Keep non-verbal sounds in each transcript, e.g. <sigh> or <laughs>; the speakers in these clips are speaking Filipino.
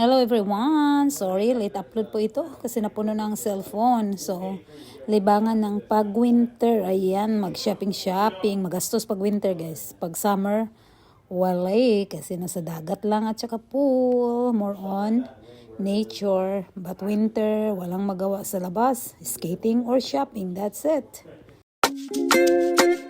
Hello everyone! Sorry, late upload po ito kasi napuno ng cellphone. So, libangan ng pag-winter. Ayan, mag-shopping-shopping. Magastos pag-winter guys. Pag summer, wala eh. Kasi nasa dagat lang at saka pool. More on nature. But winter, walang magawa sa labas. Skating or shopping. That's it. Snowy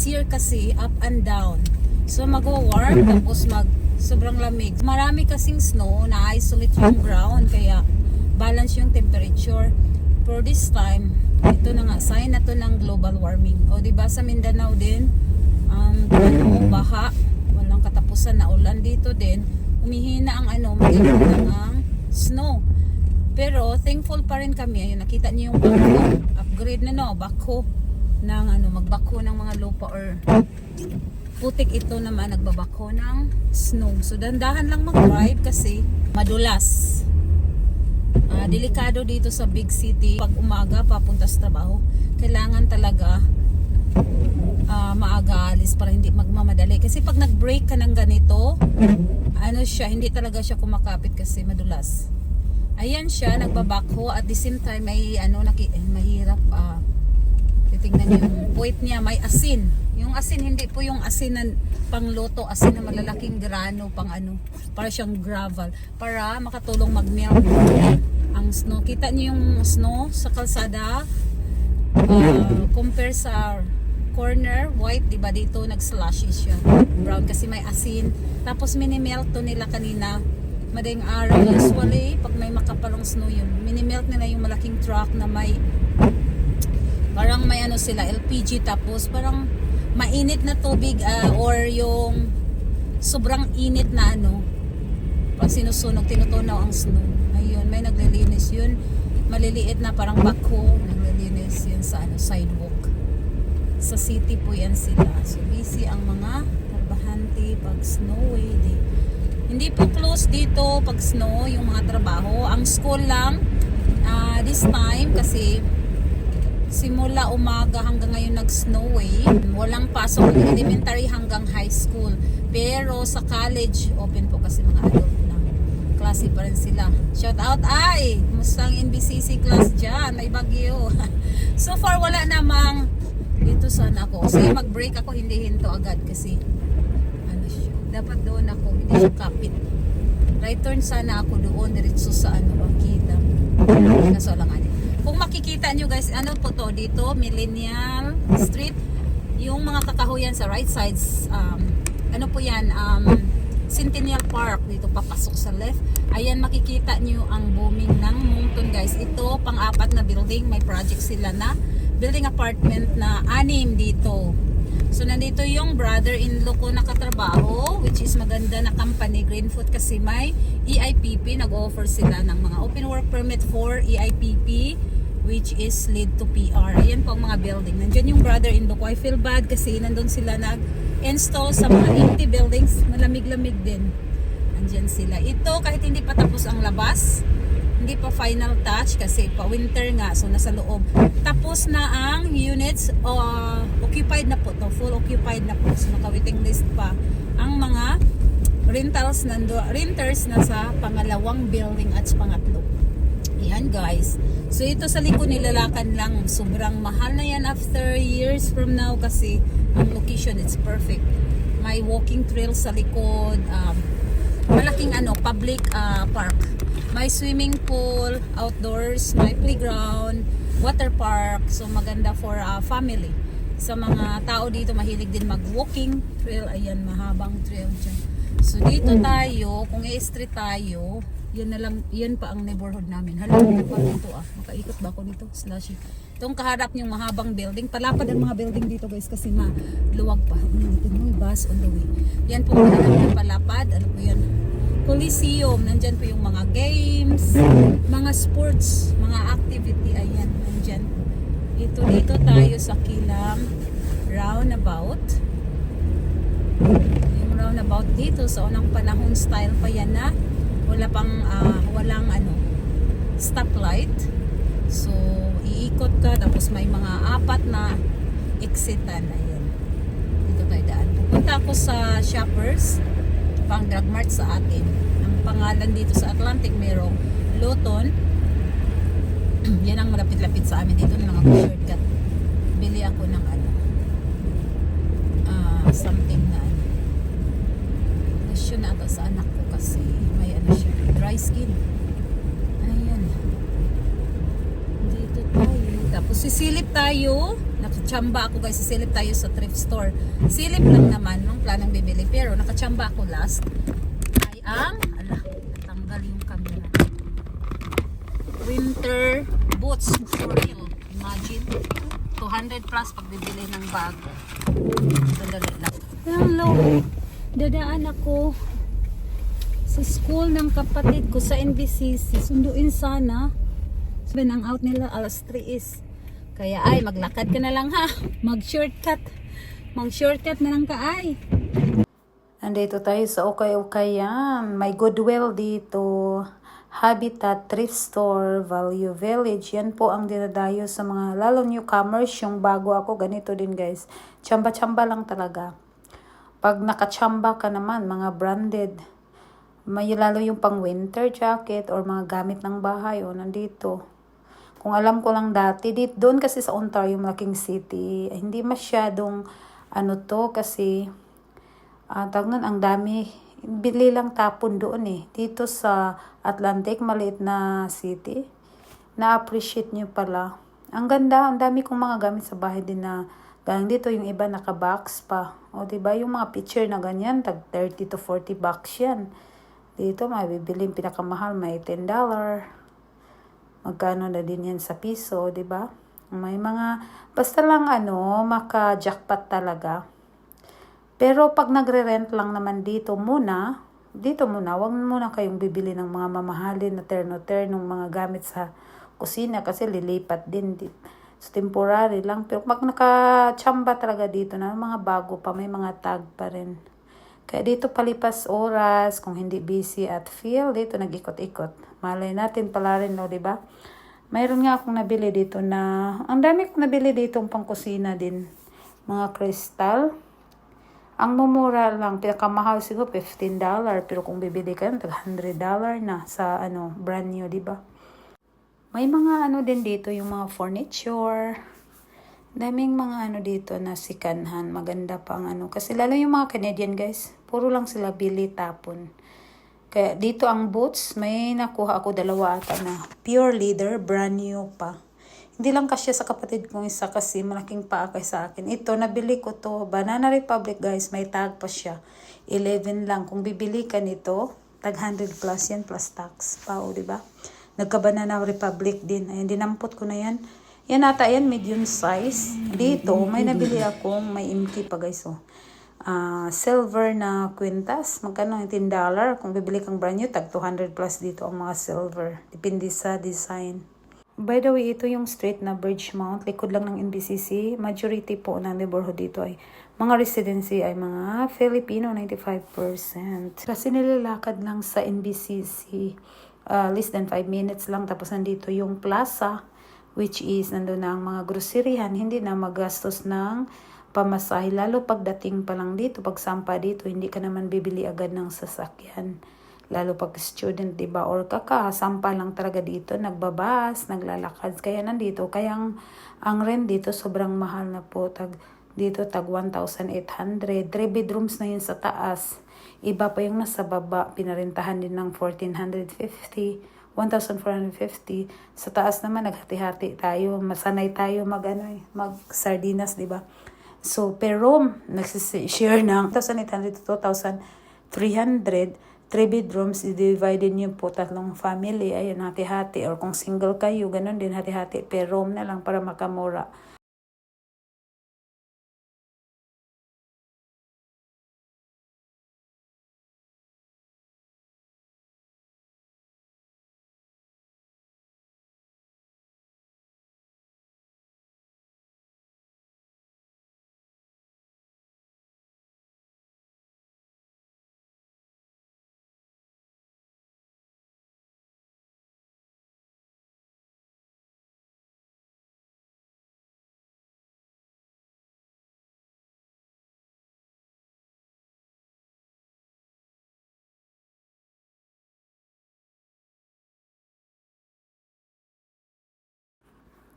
This year kasi up and down. So magwa-warm tapos mag sobrang lamig. Marami kasing snow na isolate yung ground kaya balance yung temperature. For this time, ito na nga sign na to ng global warming. O di ba sa Mindanao din ang ano, baha, walang katapusan na ulan dito din. Umihina ang ano, magiging ang snow. Pero thankful pa rin kami. Ayun, nakita niyo yung backhoe. Upgrade na no, backhoe ng ano, magbako ng mga lupa or putik ito naman nagbabako ng snow. So dandahan lang mag-drive kasi madulas. Ah, delikado dito sa big city. Pag umaga papunta sa trabaho, kailangan talaga ah, maaga alis para hindi magmamadali. Kasi pag nag-break ka ng ganito, ano siya, hindi talaga siya kumakapit kasi madulas. Ayan siya, nagbabakho at the same time may ano, naki, eh, mahirap ah, titingnan niyo yung puwit niya, may asin. Yung asin, hindi po yung asin na pangluto, asin na malalaking grano, pang ano, para siyang gravel, para makatulong mag-melt ang snow. Kita niyo yung snow sa kalsada, uh, compare sa corner, white, di ba dito nag-slushy siya. Brown kasi may asin. Tapos minimelt to nila kanina, madaling araw. Usually, pag may makapalong snow yun, minimelt nila yung malaking truck na may parang may ano sila LPG tapos parang mainit na tubig ah, or yung sobrang init na ano pag sinusunog tinutunaw ang snow. Ayun may naglilinis yun. Maliliit na parang bako naglilinis yun sa ano sidewalk. Sa city po yan sila. So busy ang mga trabahante pag snowy day hindi po close dito pag snow yung mga trabaho. Ang school lang ah, this time kasi simula umaga hanggang ngayon nag-snow eh. Walang pasok ng elementary hanggang high school. Pero sa college, open po kasi mga adult na. Klase pa rin sila. Shout out ay! Kumusta ang NBCC class dyan? May bagyo. <laughs> so far wala namang dito sana ako. So mag-break ako, hindi hinto agad kasi ano siya. Dapat doon ako, hindi siya kapit. Right turn sana ako doon, diretso sa ano, makita. Kaso lang. Kung makikita nyo guys, ano po to dito, Millennial Street. Yung mga kakahuyan sa right sides, um, ano po yan, um, Centennial Park, dito papasok sa left. Ayan, makikita nyo ang booming ng Moncton guys. Ito, pang-apat na building, may project sila na building apartment na anim dito. So, nandito yung brother-in-law ko nakatrabaho, which is maganda na company, Greenfoot, kasi may EIPP, nag-offer sila ng mga open work permit for EIPP, which is lead to PR. Ayan po ang mga building. Nandyan yung brother-in-law ko. I feel bad kasi nandun sila nag-install sa mga empty buildings. Malamig-lamig din. Nandyan sila. Ito, kahit hindi pa tapos ang labas, hindi pa final touch kasi pa winter nga so nasa loob. Tapos na ang units uh, occupied na po to full occupied na po. So naka waiting list pa ang mga rentals nando renters na sa pangalawang building at pangatlo. Yan guys. So ito sa likod nilalakan lang. Sobrang mahal na yan after years from now kasi ang location it's perfect. May walking trail sa likod um, malaking ano public uh, park may swimming pool outdoors may playground water park. So maganda for uh, family. Sa mga tao dito mahilig din mag walking trail. Ayan mahabang trail dyan. So dito tayo kung i-street tayo yun na lang yun pa ang neighborhood namin. Hala ano pa dito ah. Makaikot ba ako dito slashy. Itong kaharap yung mahabang building palapad ang mga building dito guys kasi maluwag pa. Natin yung bus on the way. Yan po ang palapad ano po yan Coliseum, nandyan po yung mga games, mga sports, mga activity, ayan, nandyan. Ito, dito tayo sa Kilam Roundabout. Yung roundabout dito sa unang panahon style pa yan na wala pang ah, walang ano stoplight. So iikot ka tapos may mga apat na exitan ayan. Dito tayo daan. Pupunta ako sa Shoppers pang drug mart sa atin. Ang pangalan dito sa Atlantic merong Luton. <clears throat> yan ang malapit-lapit sa amin dito na mga shortcut. Bili ako ng ano ah, something na ano. Lotion na ata sa anak ko kasi may ano siya, dry skin. Ayan. Dito tayo. Tapos sisilip tayo. Nakachamba ako guys, sisilip tayo sa thrift store. Silip lang naman nung planong bibili. Pero nakachamba ako last. Ay ang, ala, natanggal yung camera. Winter boots for real. Imagine. 200 plus pag bibili ng bago. Sandali lang. Hello. Dadaan ako sa school ng kapatid ko sa NBCC. Sunduin sana. Sabi ang out nila alas 3 is. Kaya ay, maglakad ka na lang ha. Mag-shortcut. Mag-shortcut na lang ka ay. Andito tayo sa Okay-Okayan. May Goodwill dito. Habitat, Thrift Store, Value Village. Yan po ang dinadayo sa mga lalo newcomers. Yung bago ako, ganito din guys. Chamba-chamba lang talaga. Pag nakachamba ka naman, mga branded, may lalo yung pang winter jacket or mga gamit ng bahay o nandito. Kung alam ko lang dati, dit doon kasi sa Ontario, malaking city, hindi masyadong ano to kasi ah tawag nun, ang dami, bili lang tapon doon eh. Dito sa Atlantic, maliit na city, na-appreciate nyo pala. Ang ganda, ang dami kong mga gamit sa bahay din na galing dito yung iba naka-box pa. O ba yung mga picture na ganyan, tag 30 to 40 bucks yan. Dito, mabibili yung pinakamahal, may $10. Magkano na din yan sa piso, ba? May mga, basta lang ano, maka-jackpot talaga. Pero pag nagre-rent lang naman dito muna, dito muna, wag muna kayong bibili ng mga mamahalin na terno-ternong mga gamit sa kusina kasi lilipat din. Di- So, temporary lang. Pero pag nakachamba talaga dito na, mga bago pa, may mga tag pa rin. Kaya dito palipas oras, kung hindi busy at feel, dito nag-ikot-ikot. Malay natin pala rin, no, ba? Mayroon nga akong nabili dito na, ang dami kong nabili dito pangkusina din. Mga kristal. Ang mumura lang, pinakamahal siguro $15, pero kung bibili ka, tag $100 na sa ano, brand new, ba? May mga ano din dito, yung mga furniture. Daming mga ano dito na sikanhan. Maganda pa ang ano. Kasi lalo yung mga Canadian guys, puro lang sila bili tapon. Kaya dito ang boots, may nakuha ako dalawa ata na pure leather, brand new pa. Hindi lang kasya sa kapatid kong isa kasi malaking paa kay sa akin. Ito, nabili ko to. Banana Republic guys, may tag pa siya. 11 lang. Kung bibili ka nito, tag 100 plus yan plus tax pa, o diba? Nagka-Banana Republic din. Ayan, dinampot ko na yan. Yan ata yan, medium size. Dito, may nabili akong, may MT pa guys, oh. Ah, silver na quintas. Magkano yung $10? Kung bibili kang brand new, tag 200 plus dito ang mga silver. Depende sa design. By the way, ito yung straight na bridge mount. Likod lang ng NBCC. Majority po ng neighborhood dito ay mga residency ay mga Filipino, 95%. Kasi nilalakad lang sa NBCC. uh, less than 5 minutes lang. Tapos nandito yung plaza, which is nandun na ang mga groceryhan. Hindi na magastos ng pamasahe. Lalo pagdating pa lang dito, pag sampa dito, hindi ka naman bibili agad ng sasakyan. Lalo pag student, di ba? Or kaka, sampa lang talaga dito, nagbabas, naglalakad. Kaya nandito, kaya ang, ang rent dito sobrang mahal na po. Tag, dito tag 1,800. 3 bedrooms na yun sa taas. Iba pa yung nasa baba, pinarintahan din ng 1,450. 1,450. Sa taas naman, naghati-hati tayo. Masanay tayo mag, ano, eh, mag sardinas, di ba? So, per room, nagsishare ng 1,800 to 2,300. 3 bedrooms, i-divide niyo po tatlong family. Ayun, hati-hati. Or kung single kayo, ganun din, hati-hati. Per room na lang para makamura.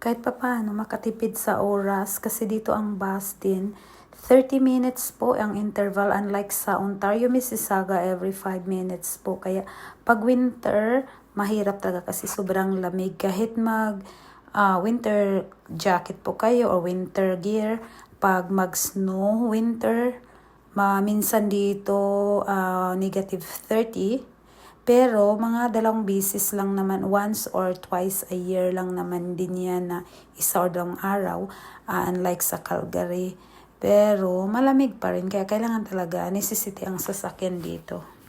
Kahit pa paano makatipid sa oras kasi dito ang bus din 30 minutes po ang interval unlike sa Ontario, Mississauga every 5 minutes po. Kaya pag winter, mahirap talaga kasi sobrang lamig. Kahit mag ah, winter jacket po kayo or winter gear, pag mag-snow, winter, ma minsan dito ah, negative 30. Pero mga dalawang bisis lang naman, once or twice a year lang naman din yan na isa or dalawang araw, ah, unlike sa Calgary. Pero malamig pa rin, kaya kailangan talaga necessity ang sasakyan dito.